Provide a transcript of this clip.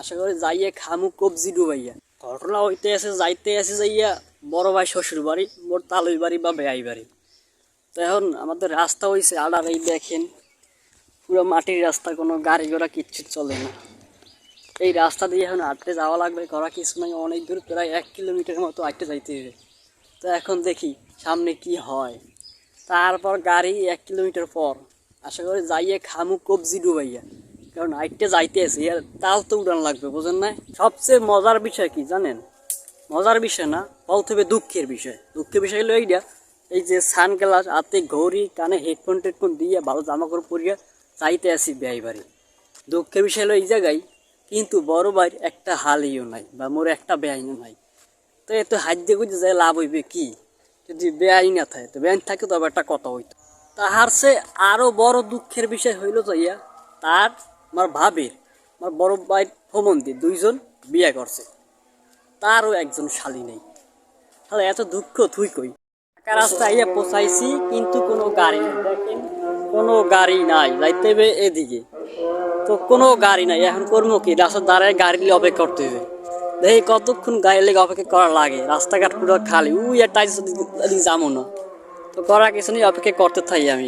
আশা করি যাইয়া খামু কবজি ডুবাইয়া। ঘটনা হইতে আছে, যাইতে আছে যাইয়া বড় ভাই শ্বশুর বাড়ি, মোর তালুই বাড়ি বা বেয়াই বাড়ি। তো এখন আমাদের রাস্তা হয়েছে আড়ার, এই দেখেন, পুরো মাটির রাস্তা, কোনো গাড়ি ঘোড়া কিচ্ছু চলে না। এই রাস্তা দিয়ে এখন হাঁটতে যাওয়া লাগবে, করা কিছু নাই, অনেক দূর, প্রায় এক কিলোমিটারের মতো হাঁটতে যাইতে হবে। তো এখন দেখি সামনে কি হয়। তারপর গাড়ি এক কিলোমিটার পর, আশা করি যাইয়ে খামু কবজি ডুবাইয়া। কারণ হাইটে যাইতে আছে আর তাল তো উড়ান লাগবে, বোঝেন না সবচেয়ে মজার বিষয় কি জানেন? মজার বিষয় না হবে দুঃখের বিষয়। দুঃখের বিষয় হলো এইটা এই যে সানগ্লাস, হাতে ঘড়ি, কানে হেডফোন টেডফোন দিয়ে ভালো জামা কাপড় পরিয়া চাইতে আসি ব্যয় বাড়ি। দুঃখের বিষয় হলো এই জায়গায় কিন্তু বড় ভাইয়ের একটা হালিও নাই বা মোর একটা বেআইনও নাই। তো এত হাত দিয়ে গুজে যায় লাভ হইবে কি? যদি বেআইন না থাকে, তো বেআইন থাকে তো আবার একটা কথা হইতো। তাহার সে আরও বড় দুঃখের বিষয় হইল যাইয়া তার আমার ভাবের আমার বড় ভাইয়ের ফমন্দি দুইজন বিয়ে করছে। তারও একজন শালি নেই। তাহলে এত দুঃখ তুই কই? ঢাকা রাস্তায় আইয়া পৌঁছাইছি, কিন্তু কোনো গাড়ি নেই। দেখেন, কোনো গাড়ি নাই। যাইতে হবে এদিকে। তো কোনো গাড়ি নাই। এখন করব কি? রাস্তার দাঁড়ায় গাড়ি নিয়ে অপেক্ষা করতে হবে। দেখি কতক্ষণ গাড়ি লেগে অপেক্ষা করা লাগে। রাস্তাঘাট পুরো খালি। উই, আর একটা যাব না। তো করা কিছু নেই, অপেক্ষা করতে থাকি আমি